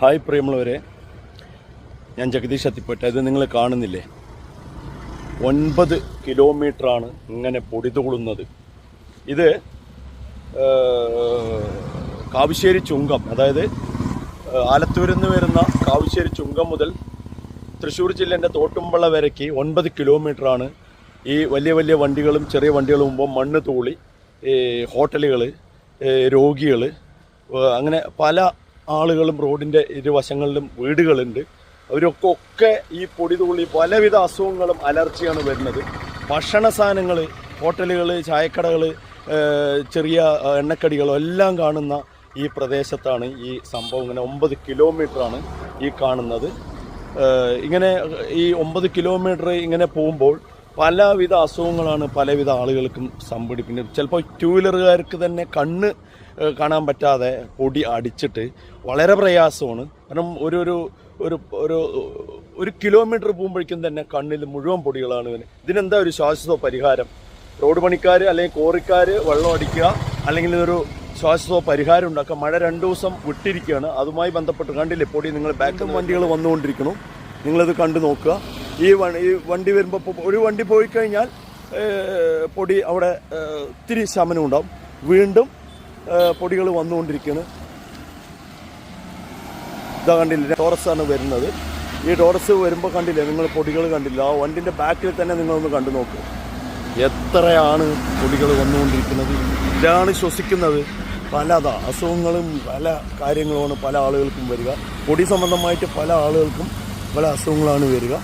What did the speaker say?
Hi പ്രിയമുള്ളവരെ ഞാൻ ജഗദീഷ് അത്തിപ്പറ്റ ഇത് നിങ്ങൾ കാണുന്നില്ലേ? ഒൻപത് കിലോമീറ്ററാണ് ഇങ്ങനെ പൊടിതുകൊള്ളുന്നത്. ഇത് കാവശ്ശേരി ചുങ്കം അതായത് ആലത്തൂരിൽ നിന്ന് വരുന്ന കാവശ്ശേരി ചുങ്കം മുതൽ തൃശ്ശൂർ ജില്ലേന്റെ തോട്ടുമ്പള വരയ്ക്ക് ഒൻപത് കിലോമീറ്ററാണ് ഈ വലിയ വലിയ വണ്ടികളും ചെറിയ വണ്ടികളും മുമ്പ് മണ്ണ് തൂളി ഹോട്ടലുകൾ രോഗികൾ അങ്ങനെ പല ആളുകളും റോഡിന്റെ ഇരുവശങ്ങളിലും വീടുകളുണ്ട്. അവരൊക്കെ ഒക്കെ ഈ പൊടി തൂളി പലവിധ അസുഖങ്ങളും അലർജിയാണ് വരുന്നത്. ഭക്ഷണ സാധനങ്ങൾ ഹോട്ടലുകൾ ചായക്കടകൾ ചെറിയ എണ്ണക്കടികളും എല്ലാം കാണുന്ന ഈ പ്രദേശത്താണ് ഈ സംഭവം. ഇങ്ങനെ ഒമ്പത് കിലോമീറ്ററാണ് ഈ കാണുന്നത്. ഇങ്ങനെ ഈ ഒമ്പത് കിലോമീറ്റർ ഇങ്ങനെ പോകുമ്പോൾ പലവിധ അസുഖങ്ങളാണ് പലവിധ ആളുകൾക്കും സംഭവിക്കുന്നത്. ചിലപ്പോൾ ടൂ വീലറുകാർക്ക് തന്നെ കണ്ണ് കാണാൻ പറ്റാതെ പൊടി അടിച്ചിട്ട് വളരെ പ്രയാസമാണ്. കാരണം ഒരു ഒരു ഒരു ഒരു ഒരു കിലോമീറ്റർ പോകുമ്പോഴേക്കും തന്നെ കണ്ണിൽ മുഴുവൻ പൊടികളാണ് ഇതിനെന്താ ഒരു ശാശ്വത പരിഹാരം റോഡ് പണിക്കാർ അല്ലെങ്കിൽ കോറിക്കാർ വെള്ളം അടിക്കുക അല്ലെങ്കിൽ ഒരു ശ്വാസതോ പരിഹാരം ഉണ്ടാക്കാം മഴ രണ്ടു ദിവസം വിട്ടിരിക്കുകയാണ്. അതുമായി ബന്ധപ്പെട്ട് കണ്ടില്ലേ പൊടി നിങ്ങൾ ബാക്കും വണ്ടികൾ വന്നുകൊണ്ടിരിക്കണം നിങ്ങളിത് കണ്ടു നോക്കുക. ഈ ഈ വണ്ടി വരുമ്പോൾ ഒരു വണ്ടി പോയി കഴിഞ്ഞാൽ പൊടി അവിടെ ഒത്തിരി ഇത്തിരി ശമനം ഉണ്ടാവും. വീണ്ടും പൊടികൾ വന്നുകൊണ്ടിരിക്കുകയാണ്. ഇതാ കണ്ടില്ല ടോറസ് ആണ് വരുന്നത്. ഈ ടോറസ് വരുമ്പോൾ കണ്ടില്ലേ നിങ്ങൾ പൊടികൾ കണ്ടില്ല? ആ വണ്ടിന്റെ ബാക്കിൽ തന്നെ നിങ്ങളൊന്ന് കണ്ടു നോക്കൂ. എത്രയാണ് പൊടികൾ വന്നുകൊണ്ടിരിക്കുന്നത്? ഇതാണ് ശ്വസിക്കുന്നത്. പല അസുഖങ്ങളും പല കാര്യങ്ങളുമാണ് പല ആളുകൾക്കും വരിക. പൊടി സംബന്ധമായിട്ട് പല ആളുകൾക്കും പല അസുഖങ്ങളാണ് വരിക.